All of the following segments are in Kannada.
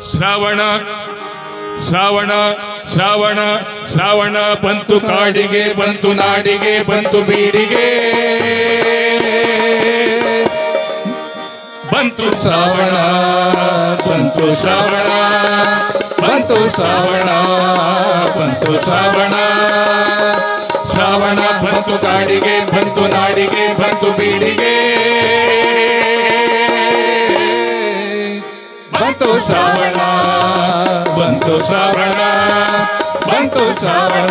ಶ್ರಾವಣ ಶ್ರಾವಣ ಶ್ರಾವಣ ಶ್ರಾವಣ ಬಂತು ಕಾಡಿಗೆ, ಬಂತು ನಾಡಿಗೆ, ಬಂತು ಬೀಡಿಗೆ. ಬಂತು ಶ್ರಾವಣ ಬಂತು ಶ್ರಾವಣ ಬಂತು ಶ್ರಾವಣ ಬಂತು ಶ್ರಾವಣ. ಶ್ರಾವಣ ಬಂತು ಕಾಡಿಗೆ, ಬಂತು ನಾಡಿಗೆ, ಬಂತು ಬೀಡಿಗೆ. ಬಂತು ಶ್ರಾವಣ ಬಂತು ಶ್ರಾವಣ ಬಂತು ಶ್ರಾವಣ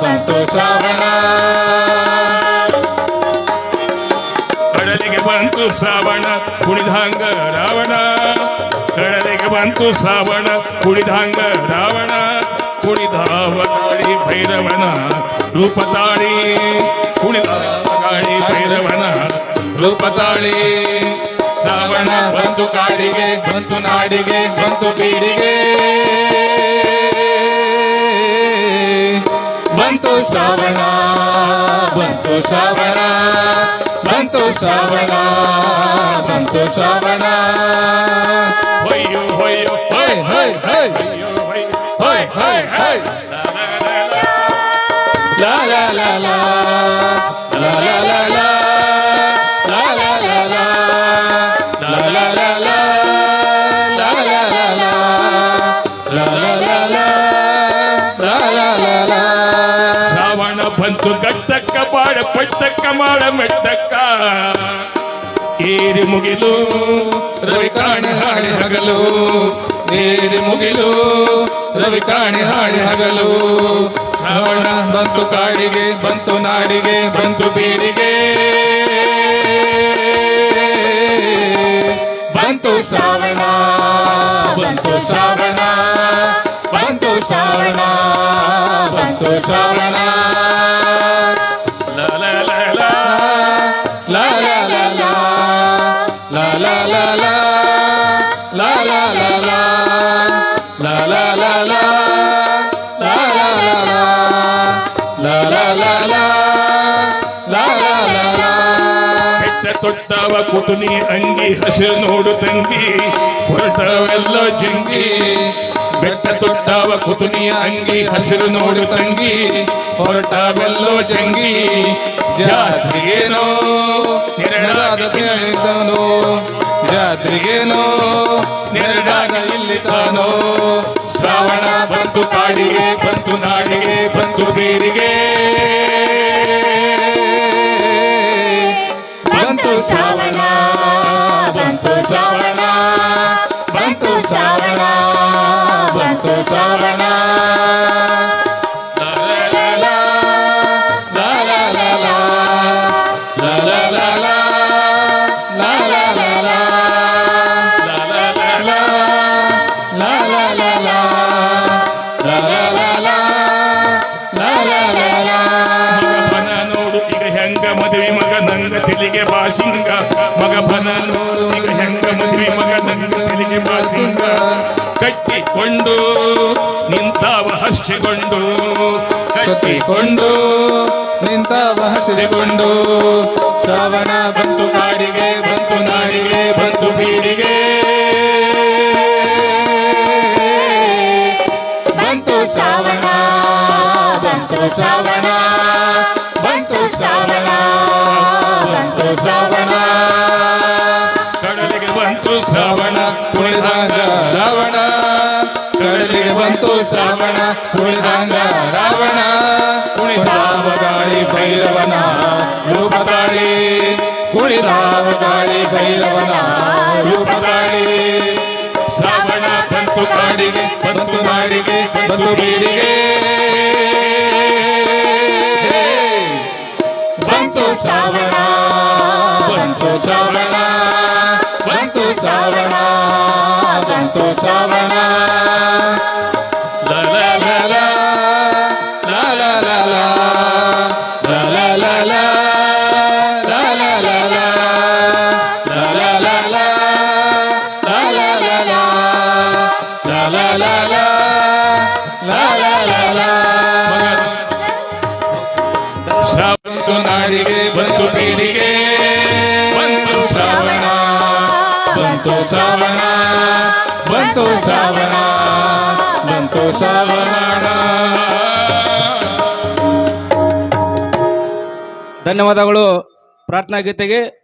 ಬಂತು ಶ್ರಾವಣ. ಕಡಲಿಗೆ ಬಂತು ಶ್ರಾವಣ, ಕುಣಿದಾಂಗ ರಾವಣ. ಕಡಲಿಗೆ ಬಂತು ಶ್ರಾವಣ, ಕುಣಿದಾಂಗ ರಾವಣ. ಕುಣಿದಾವಳಿ ಭೈರವನ ರೂಪ ತಾಳಿ. ಕುಣಿದಾವ ಗಾಳಿ ಭೈರವನ ರೂಪ ತಾಳಿ. ಶ್ರಾವಣ ಬಂತು ಕಾಡಿಗೆ, ಬಂತು ನಾಡಿಗೆ, ಬಂತು ಬೀಡಿಗೆ. ಬಂತು ಶ್ರಾವಣ ಬಂತು ಶ್ರಾವಣ ಬಂತು ಶ್ರಾವಣ ಬಂತು ಶ್ರಾವಣ. ಹೊಯ್ಯೋ ಹೊಯ್ಯೋ, ಹೊಯ್ ಹೊಯ್ ಹೊಯ್. ಹೊಯ್ ಹೊಯ್ ಹೊಯ್. ಲಾ ಲಾ ಬಂತು ಗಟ್ಟಕ್ಕ ಬಾಳ, ಪಟ್ಟಕ್ಕ ಮಾಡ ಮೆಟ್ಟಕ್ಕ. ಏರಿ ಮುಗಿಲು, ರವಿ ಕಾಣಿ ಹಾಡಿ ಹಗಲು. ಏರಿ ಮುಗಿಲು, ರವಿ ಕಾಣಿ ಹಾಡಿ ಹಗಲು. ಶ್ರಾವಣ ಬಂತು ಕಾಡಿಗೆ, ಬಂತು ನಾಡಿಗೆ, ಬಂತು ಬೀಡಿಗೆ. ಬಂತು ಶ್ರಾವಣ ಬಂತು ಶ್ರಾವಣ. ಬಂತು ಶ್ರಾವಣ ಬಂತು ಶ್ರಾವಣ. ತೊಟ್ಟವ ಕುತುನಿ ಅಂಗಿ, ಹಸಿರು ನೋಡು ತಂಗಿ, ಹೊರಟವೆಲ್ಲ ಜಂಗಿ. ಬೆಟ್ಟ ತೊಟ್ಟವ ಕುತುನಿಯ ಅಂಗಿ, ಹಸಿರು ನೋಡು ತಂಗಿ, ಹೊರಟವೆಲ್ಲೋ ಜಂಗಿ. ಜಾತ್ರಿಗೇನೋ ನೆರಳಾಗದೋ ಜಾತ್ರಿಗೇನೋ ತಾನೋ ಶ್ರಾವಣ ಬಂತು ಕಾಡಿಗೆ, ಬಂತು ನಾಡಿಗೆ, ಬಂತು ಬೀಡಿಗೆ ಬಂತು ಶ್ರಾವಣ ಬಂತು ಶ್ರಾವಣ ಬಂತು ಶ್ರಾವಣ ಬಂತು ಶ್ರಾವಣ. ಮಗ ನಂಗ ತಿಳಿಗೆ ಬಾಸಿಂಗ ಮಗಬನ ಬನನು ಈಗ ಹೆಂಗ ಮದುವೆ ಮಗ ನಂಗ ತಿಳಿಗೆ ಬಾಸಿಂಗ ಕಟ್ಟಿಕೊಂಡು ನಿಂತಾವ ಹರ್ಷಗೊಂಡು ಕಟ್ಟಿಕೊಂಡು ನಿಂತಾವ ಹಸಿರಿಗೊಂಡು ಶ್ರಾವಣ ಬಂತು ಕಾಡಿಗೆ, ಬಂತು ನಾಡಿಗೆ, ಬಂತು ಬೀಡಿಗೆ. ಬಂತು ಶ್ರಾವಣ ಬಂತು ಶ್ರಾವಣ. ಶ್ರಾವಣ. ಕಡಲಿಗೆ ಬಂತು ಶ್ರಾವಣ, ಕುಣಿದಾಂಗ ರಾವಣ. ಕಡಲಿಗೆ ಬಂತು ಶ್ರಾವಣ, ಕುಣಿದಾಂಗ ರಾವಣ. ಕುಣಿದಾವ ಗಾಳಿ ಭೈರವನ, ರೂಪದಾಳಿ. ಕುಣಿದಾವ ಗಾಳಿ ಭೈರವನ, ರೂಪದಾಳಿ. ಶ್ರವಣ ಬಂತು ಕಾಡಿಗೆ, ಬಂತು ನಾಡಿಗೆ, ಬಂತು ಬೀಡಿಗೆ. ಬಂತು ಶ್ರಾವಣ. ಶ್ರಾವಂತು ನಾಡಿಗೆ, ಬಂತು ಪೀಳಿಗೆ. ಬಂತು ಶ್ರಾವಣ ಬಂತು ಶ್ರಾವಣ ಬಂತು ಶ್ರಾವಣ ಬಂತು ಶ್ರಾವಣ ಧನ್ಯವಾದಗಳು. ಪ್ರಾರ್ಥನಾ ಗೀತೆಗೆ